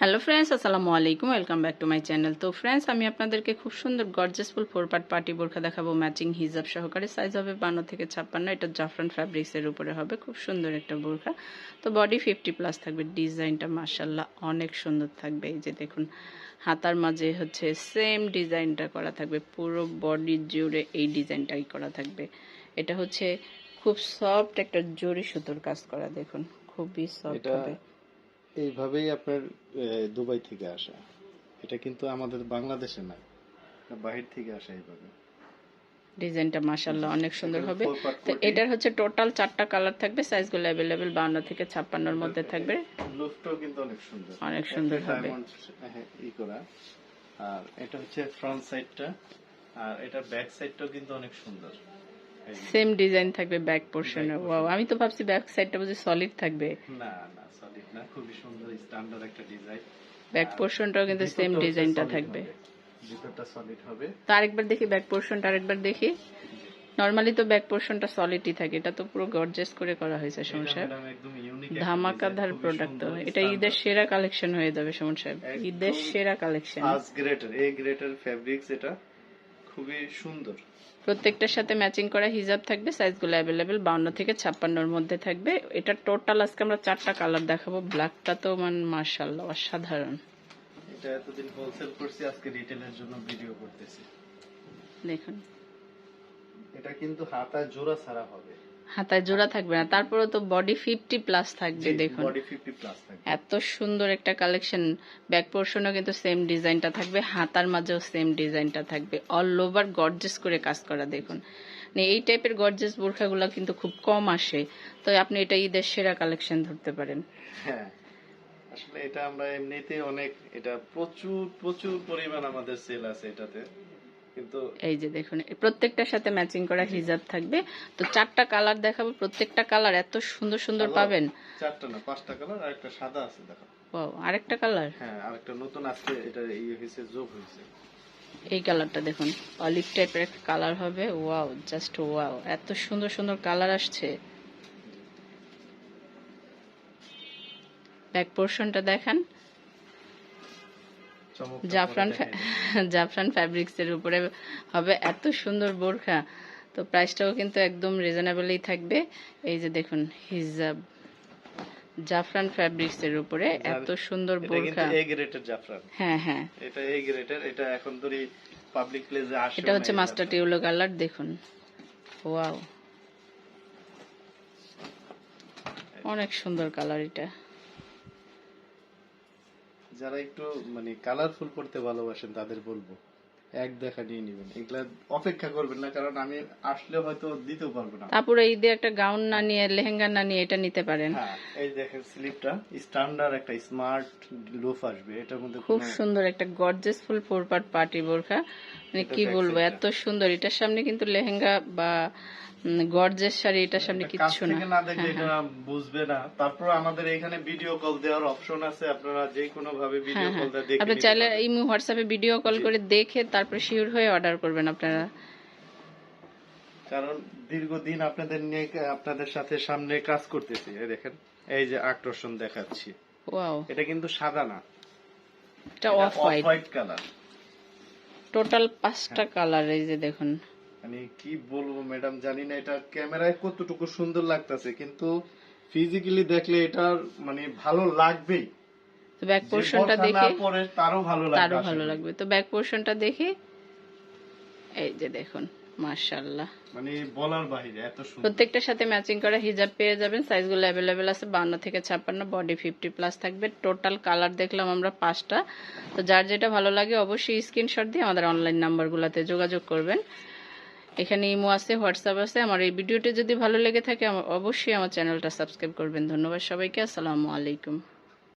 Hello friends আসসালামু আলাইকুম welcome back to my channel তো ফ্রেন্ডস আমি আপনাদেরকে খুব সুন্দর গর্জেসফুল ফোর পার্ট পার্টি বোরখা দেখাবো। ম্যাচিং হিজাব সহকারে সাইজ হবে বান্ন থেকে ছাপ্পান্ন। এটা জাফরান ফ্যাব্রিক্সের উপরে হবে। খুব সুন্দর একটা বোরখা। তো বডি ফিফটি প্লাস থাকবে। ডিজাইনটা মার্শাল্লাহ অনেক সুন্দর থাকবে। এই যে দেখুন হাতার মাঝে হচ্ছে সেম ডিজাইনটা করা থাকবে। পুরো বডি জুড়ে এই ডিজাইনটাই করা থাকবে। এটা হচ্ছে খুব সফট একটা জরি সুতোর কাজ করা। দেখুন খুবই সফট হবে। এইভাবেই আপনার দুবাই থেকে আসা। এটা কিন্তু আমাদের বাংলাদেশে না বাহির থেকে আসা এইভাবে। ডিজাইনটা মাশাল্লাহ অনেক সুন্দর হবে। তো এটার হচ্ছে টোটাল চারটা কালার থাকবে সাইজগুলো অ্যাভেলেবেল বাউন্ন থেকে ছাপ্পান্নর মধ্যে থাকবে। লুফটাও কিন্তু অনেক সুন্দর। অনেক সুন্দর হবে। হ্যাঁ, ই করা। আর এটা হচ্ছে ফ্রন্ট সাইডটা আর এটা ব্যাক সাইডটাও কিন্তু অনেক সুন্দর। সেম ডিজাইন থাকবে ব্যাক পোর্শনে ওয়াও আমি তো ভাবছি ব্যাক সাইডটা বুঝি সলিড থাকবে। না না সলিড না খুবই সুন্দর স্ট্যান্ডার্ড একটা ডিজাইন ব্যাক পোর্শনটাও কিন্তু সেম ডিজাইনটা থাকবে। ভিতরটা সলিড হবে। তো আরেকবার দেখি ব্যাক পোর্শনটা আরেকবার দেখি। নর্মালি তো ব্যাক পোর্শনটা সলিডই থাকে এটা তো পুরো গর্জেস করে করা হয়েছে সুমন সাহেব। ধামাকাধার প্রোডাক্ট এটা ঈদের সেরা কালেকশন হয়ে যাবে সুমন সাহেব। ঈদের সেরা কালেকশন ফার্স্ট গ্রেটার এই গ্রেটার ফেব্রিক্স এটা খুবই সুন্দর। প্রত্যেকটার সাথে ম্যাচিং করা হিজাব থাকবে সাইজগুলো অ্যাভেলেবেল বাউন্ন থেকে ছাপ্পান্নর মধ্যে থাকবে। এটা টোটাল আজকে আমরা চারটা কালার দেখাবো। ব্ল্যাকটা তো মানে মার্শাল্লাহ অসাধারণ। এটা এতদিন হোলসেল করছি আজকে রিটেলের জন্য ভিডিও করতেছি। দেখুন। এটা কিন্তু হাতা জোড়া ছাড়া হবে। হাতায় জোড়া থাকবে না। তারপরে তো বডি ফিফটি প্লাস থাকবে দেখুন। বডি 50 প্লাস থাকবে। এত সুন্দর একটা কালেকশন ব্যাক পোর্শনও কিন্তু সেম ডিজাইনটা থাকবে হাতার মাঝেও সেম ডিজাইনটা থাকবে। অল ওভার গর্জেস করে কাজ করা দেখুন। মানে এই টাইপের গর্জেস বোরখাগুলো কিন্তু খুব কম আসে। তো আপনি এটা ঈদের সেরা কালেকশন ধরতে পারেন। হ্যাঁ। আসলে এটা আমরা এমনিতে অনেক এটা প্রচুর প্রচুর পরিমাণ আমাদের সেল আছে এটাতে। এই যে দেখুন প্রত্যেকটার সাথে ম্যাচিং করা হিজাব থাকবে। তো চারটা কালার দেখাবো প্রত্যেকটা কালার এত সুন্দর সুন্দর পাবেন। চারটা না পাঁচটা কালার আর একটা সাদা আছে দেখো। Wow, আরেকটা কালার হ্যাঁ আর একটা নতুন আজকে এটা ইয়ে হয়েছে যোগ হয়েছে। এই কালারটা দেখুন অলিভ টাইপের একটা কালার হবে। ওয়াও জাস্ট ওয়াও এত সুন্দর সুন্দর কালার আসছে। ব্যাক পোর্শনটা দেখান। জাফরান জাফরান ফ্যাব্রিক্স এর উপরে হবে এত সুন্দর বোরখা। তো প্রাইসটাও কিন্তু একদম রিজনেবলই থাকবে। এই যে দেখুন হিজাব। জাফরান ফ্যাব্রিক্স এর উপরে এত সুন্দর এটা কিন্তু বোরখা। এ গ্রেটের জাফরান। হ্যাঁ হ্যাঁ। এটা এই গ্রেটের এটা এখন ধরি পাবলিক প্লেসে আসে এটা হচ্ছে মাস্টার টিউলো কালার দেখুন। ওয়াও অনেক সুন্দর কালার এটা। যারা একটু মানে কালারফুল পড়তে ভালোবাসেন তাদের বলব এক দেখা নিয়ে নেবেন। এগুলা অপেক্ষা করবেন না কারণ আমি আসলে হয়তো দিতেও পারব না। তারপরে ঈদে একটা গাউন না নিয়ে লেহেঙ্গা না নিয়ে এটা নিতে পারেন। হ্যাঁ এই দেখেন স্লিপটা স্ট্যান্ডার্ড একটা স্মার্ট লুফ আসবে এটার মধ্যে খুব সুন্দর একটা gorgeous full four part party বোরখা। মানে কি বলব এত সুন্দর এটার সামনে কিন্তু লেহেঙ্গা বা গর্জেস শাড়ি এটার সামনে কাছ কিচ্ছু না। না দেখলে এটা বুঝবে না। তারপর আমাদের এখানে ভিডিও কল দেওয়ার অপশন আছে আপনারা যে কোনো ভাবে ভিডিও হ্যাঁ। কল হ্যাঁ দেখে আপনি চাইলে। এই হোয়াটসঅ্যাপে ভিডিও কল করে দেখে তারপরে শিওর হয়ে অর্ডার করবেন আপনারা। কারণ দীর্ঘদিন আপনাদের নিয়ে আপনাদের সাথে সামনে কাজ করতেছি। এই দেখেন এই যে আকর্ষণ দেখাচ্ছি। ওয়াও এটা কিন্তু সাদা না। এটা off white white colour total পাঁচটা কালার এই যে দেখুন। মানে কি বলব ম্যাডাম জানি না এটা ক্যামেরায় কতটুকু সুন্দর লাগতেছে কিন্তু ফিজিক্যালি দেখলে এটা মানে ভালো লাগবেই। তো ব্যাক পোর্শনটা দেখে পরে তারও ভালো লাগবে তারও ভালো লাগবে। তো ব্যাক পোর্শনটা দেখে এই যে দেখুন মাশাআল্লাহ। মানে বলার বাইরে এত সুন্দর। প্রত্যেকটার সাথে ম্যাচিং করা হিজাব পেয়ে যাবেন সাইজগুলো অ্যাভেলেবেল আছে বান্ন থেকে ছাপ্পান্ন বডি ফিফটি প্লাস থাকবে। টোটাল কালার দেখলাম আমরা পাঁচটা। তো যার যেটা ভালো লাগে অবশ্যই স্ক্রিনশট দিয়ে আমাদের অনলাইন নাম্বারগুলোতে যোগাযোগ করবেন। এখানে ইমো আছে, হোয়াটসঅ্যাপ আছে। আমার এই ভিডিওটি যদি ভালো লেগে থাকে অবশ্যই আমার চ্যানেলটা সাবস্ক্রাইব করবেন। ধন্যবাদ সবাইকে। আসসালামু আলাইকুম।